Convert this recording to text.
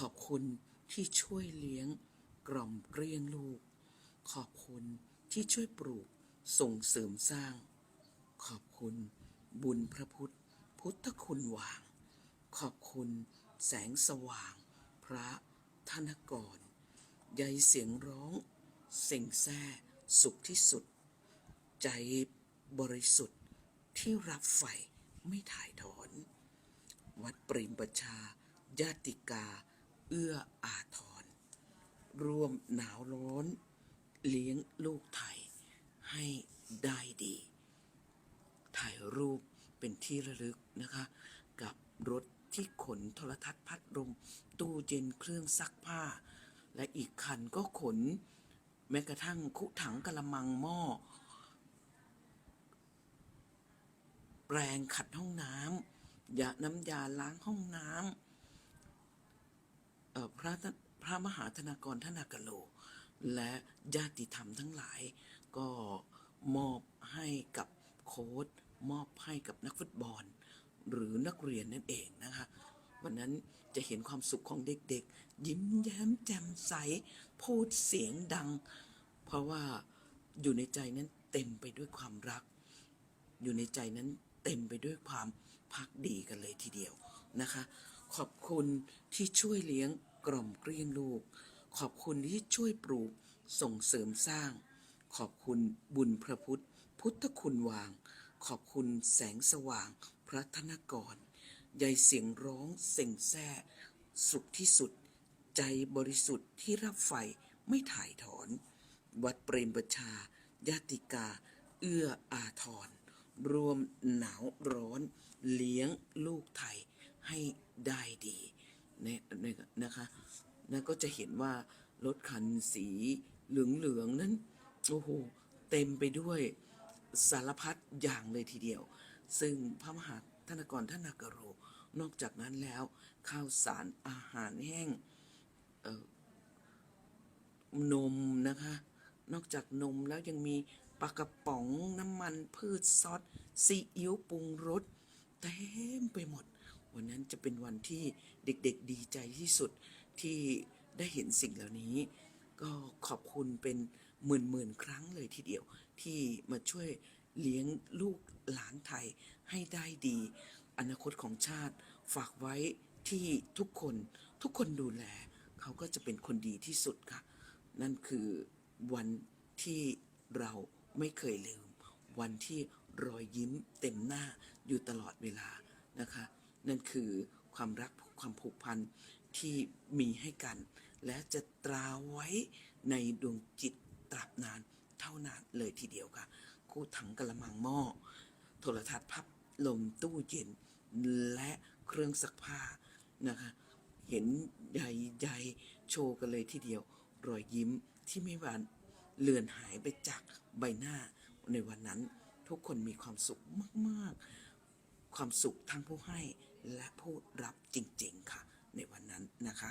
ขอบคุณที่ช่วยเลี้ยง กล่อมเกลี้ยงลูก ขอบคุณที่ช่วยปลูกส่งเสริมสร้าง ขอบคุณบุญพระพุทธ พุทธคุณวาง ขอบคุณแสงสว่าง พระธนกรใยเสียงร้อง เสียงแซ่สุขที่สุด ใจบริสุทธิ์ที่รับใฝ่ไม่ถ่ายถอน วัดปริมประชา ญาติกา เอื้ออาทร ร่วมหนาวร้อน เลี้ยงลูกไทยให้ได้ดี ถ่ายรูปเป็นที่ระลึกนะคะ กับรถที่ขนโทรทัศน์พัดลมตู้เย็นเครื่องซักผ้า และอีกคันก็ขน แม้กระทั่งคุถังกระมังหม้อแปรงขัดห้องน้ำยาน้ำยาล้างห้องน้ำ พระพระมหาธนากรธนากโล และญาติธรรมทั้งหลาย ก็มอบให้กับโค้ดมอบให้กับนักฟุตบอล หรือนักเรียนนั่นเองนะคะวันนั้นจะเห็นความสุขของเด็กๆ ยิ้มแย้มแจ่มใส พูดเสียงดัง เพราะว่าอยู่ในใจนั้นเต็มไปด้วยความรัก อยู่ในใจนั้นเต็มไปด้วยความพักดีกันเลยทีเดียวนะคะ ขอบคุณที่ช่วยเลี้ยงกล่อมเกลี้ยงลูก ขอบคุณที่ช่วยปลูกส่งเสริมสร้าง ขอบคุณบุญพระพุทธ พุทธคุณวาง ขอบคุณแสงสว่างพระธนกรใยเสียงร้องเสียงแซ่สุขที่สุด ใจบริสุทธิ์ที่รับใฝ่ไม่ถ่ายถอน วัดเปรมประชา ญาติกา เอื้ออาทรรวมหนาวร้อน เลี้ยงลูกไทยให้ได้ดีเนี่ยเนี่ยนะคะแล้ว ก็จะเห็นว่ารถคันสีเหลืองๆนั้นโอ้โหเต็มไปด้วยสารพัดอย่างเลยทีเดียว ซึ่งพระมหาธนกรท่านนากโร นอกจากนั้นแล้ว ข้าวสารอาหารแห้งนมนะคะ นอกจากนมแล้วยังมีปลากระป๋องน้ำมันพืชซอสซีอิ๊วปรุงรสเต็มไปหมด วันนั้นจะเป็นวันที่เด็กๆดีใจที่สุดที่ ได้เห็นสิ่งเหล่านี้ ก็ขอบคุณเป็นหมื่นๆครั้งเลยทีเดียว ที่มาช่วยเลี้ยงลูกหลานไทยให้ได้ดี อนาคตของชาติฝากไว้ที่ทุกคนทุกคนดูแล เขาก็จะเป็นคนดีที่สุดค่ะ นั่นคือวันที่เราไม่เคยลืม วันที่รอยยิ้มเต็มหน้าอยู่ตลอดเวลานะคะ นั่นคือความรักความผูกพัน ที่มีให้กัน และจะตราไว้ในดวงจิตตราบนานเท่านานเลยทีเดียวค่ะ คู่ถังกระมังหม้อ โทรทัศน์พับลมตู้เย็น และเครื่องซักผ้านะคะ เห็นใหญ่ๆโชว์กันเลยทีเดียว รอยยิ้มที่ไม่หวานเลือนหายไปจากใบหน้าในวันนั้นทุกคนมีความสุขมาก ๆ ความสุขทั้งผู้ให้และผู้รับจริง ๆ ค่ะ ในวันนั้นนะคะ